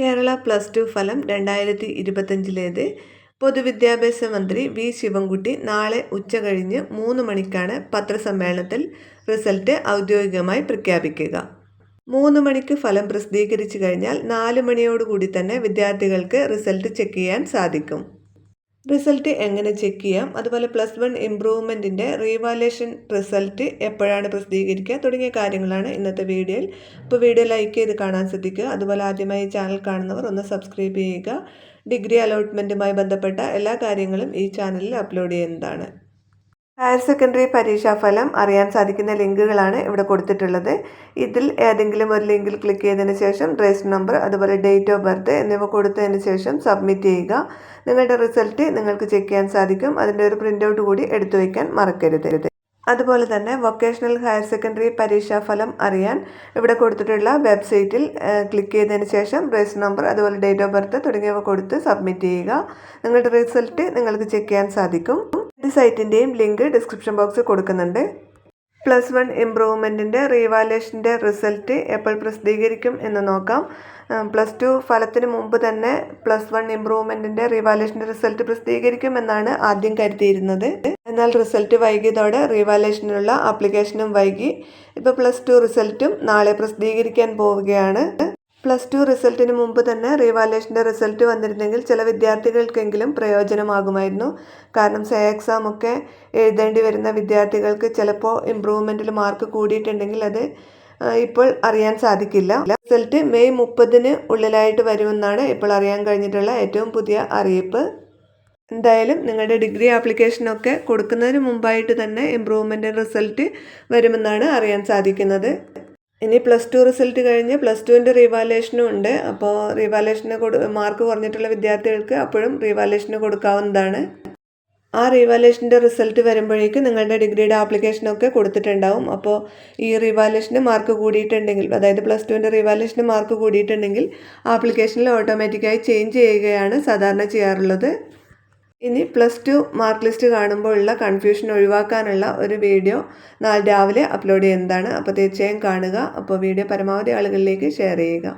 Kerala plus two ഫലം രണ്ടായിരത്തി ഇരുപത്തഞ്ചിലേത് പൊതുവിദ്യാഭ്യാസ മന്ത്രി വി. ശിവൻകുട്ടി നാളെ ഉച്ച കഴിഞ്ഞ് മൂന്ന് മണിക്കാണ് പത്രസമ്മേളനത്തിൽ റിസൾട്ട് ഔദ്യോഗികമായി പ്രഖ്യാപിക്കുക. മൂന്ന് മണിക്ക് ഫലം പ്രസിദ്ധീകരിച്ചു കഴിഞ്ഞാൽ നാല് മണിയോടുകൂടി തന്നെ വിദ്യാർത്ഥികൾക്ക് റിസൾട്ട് ചെക്ക് ചെയ്യാൻ സാധിക്കും. റിസൾട്ട് എങ്ങനെ ചെക്ക് ചെയ്യാം? അതുപോലെ പ്ലസ് വൺ ഇമ്പ്രൂവ്മെന്റിന്റെ റീവാലേഷൻ റിസൾട്ട് എപ്പോഴാണ് പ്രസിദ്ധീകരിക്കുക? തുടങ്ങിയ കാര്യങ്ങളാണ് ഇന്നത്തെ വീഡിയോയിൽ. അപ്പോൾ വീഡിയോ ലൈക്ക് ചെയ്ത് കാണാൻ ശ്രദ്ധിക്കുക. അതുപോലെ ആദ്യമായി ചാനൽ കാണുന്നവർ ഒന്ന് സബ്സ്ക്രൈബ് ചെയ്യുക. ഡിഗ്രി അലോട്ട്മെന്റുമായി ബന്ധപ്പെട്ട എല്ലാ കാര്യങ്ങളും ഈ ചാനലിൽ അപ്ലോഡ് ചെയ്യുന്നതാണ്. ഹയർ സെക്കൻഡറി പരീക്ഷാഫലം അറിയാൻ സാധിക്കുന്ന ലിങ്കുകളാണ് ഇവിടെ കൊടുത്തിട്ടുള്ളത്. ഇതിൽ ഏതെങ്കിലും ഒരു ലിങ്കിൽ ക്ലിക്ക് ചെയ്തതിന് ശേഷം രജിസ്റ്റർ നമ്പർ അതുപോലെ ഡേറ്റ് ഓഫ് ബർത്ത് എന്നിവ കൊടുത്തതിന് ശേഷം സബ്മിറ്റ് ചെയ്യുക. നിങ്ങളുടെ റിസൾട്ട് നിങ്ങൾക്ക് ചെക്ക് ചെയ്യാൻ സാധിക്കും. അതിന്റെ ഒരു പ്രിന്റ് ഔട്ട് കൂടി എടുത്തു വയ്ക്കാൻ മറക്കരുത്. അതുപോലെ തന്നെ വൊക്കേഷണൽ ഹയർ സെക്കൻഡറി പരീക്ഷാഫലം അറിയാൻ ഇവിടെ കൊടുത്തിട്ടുള്ള വെബ്സൈറ്റിൽ ക്ലിക്ക് ചെയ്തതിന് ശേഷം രജിസ്റ്റർ നമ്പർ അതുപോലെ ഡേറ്റ് ഓഫ് ബർത്ത് തുടങ്ങിയവ കൊടുത്ത് സബ്മിറ്റ് ചെയ്യുക. നിങ്ങളുടെ റിസൾട്ട് നിങ്ങൾക്ക് ചെക്ക് ചെയ്യാൻ സാധിക്കും. ഈ സൈറ്റിന്റെയും ലിങ്ക് ഡിസ്ക്രിപ്ഷൻ ബോക്സിൽ കൊടുക്കുന്നുണ്ട്. പ്ലസ് വൺ ഇമ്പ്രൂവ്മെന്റിന്റെ റീവാലേഷന്റെ റിസൾട്ട് എപ്പോൾ പ്രസിദ്ധീകരിക്കും എന്ന് നോക്കാം. പ്ലസ് ടു ഫലത്തിന് മുമ്പ് തന്നെ പ്ലസ് വൺ ഇമ്പ്രൂവ്മെന്റിന്റെ റീവാലേഷന്റെ റിസൾട്ട് പ്രസിദ്ധീകരിക്കും എന്നാണ് ആദ്യം കരുതിയിരുന്നത്. എന്നാൽ റിസൾട്ട് വൈകിയതോടെ റീവാലേഷനുള്ള ആപ്ലിക്കേഷനും വൈകി. ഇപ്പോൾ പ്ലസ് ടു റിസൾട്ടും നാളെ പ്രസിദ്ധീകരിക്കാൻ പോവുകയാണ്. പ്ലസ് ടു റിസൾട്ടിന് മുമ്പ് തന്നെ റീവാലേഷന്റെ റിസൾട്ട് വന്നിരുന്നെങ്കിൽ ചില വിദ്യാർത്ഥികൾക്കെങ്കിലും പ്രയോജനമാകുമായിരുന്നു. കാരണം സേ എക്സാം ഒക്കെ എഴുതേണ്ടി വരുന്ന വിദ്യാർത്ഥികൾക്ക് ചിലപ്പോൾ ഇമ്പ്രൂവ്മെന്റിൽ മാർക്ക് കൂടിയിട്ടുണ്ടെങ്കിൽ അത് ഇപ്പോൾ അറിയാൻ സാധിക്കില്ല. റിസൾട്ട് മെയ് മുപ്പതിന് ഉള്ളിലായിട്ട് വരുമെന്നാണ് ഇപ്പോൾ അറിയാൻ കഴിഞ്ഞിട്ടുള്ള ഏറ്റവും പുതിയ അറിയിപ്പ്. എന്തായാലും നിങ്ങളുടെ ഡിഗ്രി ആപ്ലിക്കേഷനൊക്കെ കൊടുക്കുന്നതിന് മുമ്പായിട്ട് തന്നെ ഇമ്പ്രൂവ്മെന്റ് റിസൾട്ട് വരുമെന്നാണ് അറിയാൻ സാധിക്കുന്നത്. ഇനി പ്ലസ് ടു റിസൾട്ട് കഴിഞ്ഞ് പ്ലസ് ടുവിന്റെ റീവാലേഷനും ഉണ്ട്. അപ്പോൾ റീവാലേഷന് കൊടു മാർക്ക് കുറഞ്ഞിട്ടുള്ള വിദ്യാർത്ഥികൾക്ക് അപ്പോഴും റീവാലേഷന് കൊടുക്കാവുന്നതാണ്. ആ റീവാലേഷന്റെ റിസൾട്ട് വരുമ്പോഴേക്ക് നിങ്ങളുടെ ഡിഗ്രിയുടെ ആപ്ലിക്കേഷനൊക്കെ കൊടുത്തിട്ടുണ്ടാവും. അപ്പോൾ ഈ റീവാലേഷന് മാർക്ക് കൂടിയിട്ടുണ്ടെങ്കിൽ അതായത് പ്ലസ് ടുവിന്റെ റീവാലേഷന് മാർക്ക് കൂടിയിട്ടുണ്ടെങ്കിൽ ആപ്ലിക്കേഷനിൽ ഓട്ടോമാറ്റിക്കായി ചേഞ്ച് ചെയ്യുകയാണ് സാധാരണ ചെയ്യാറുള്ളത്. ഇനി പ്ലസ് ടു മാർക്ക് ലിസ്റ്റ് കാണുമ്പോൾ ഉള്ള കൺഫ്യൂഷൻ ഒഴിവാക്കാനുള്ള ഒരു വീഡിയോ നാളെ രാവിലെ അപ്ലോഡ് ചെയ്യുന്നതാണ്. അപ്പോൾ തീർച്ചയായും കാണുക. അപ്പോൾ വീഡിയോ പരമാവധി ആളുകളിലേക്ക് ഷെയർ ചെയ്യുക.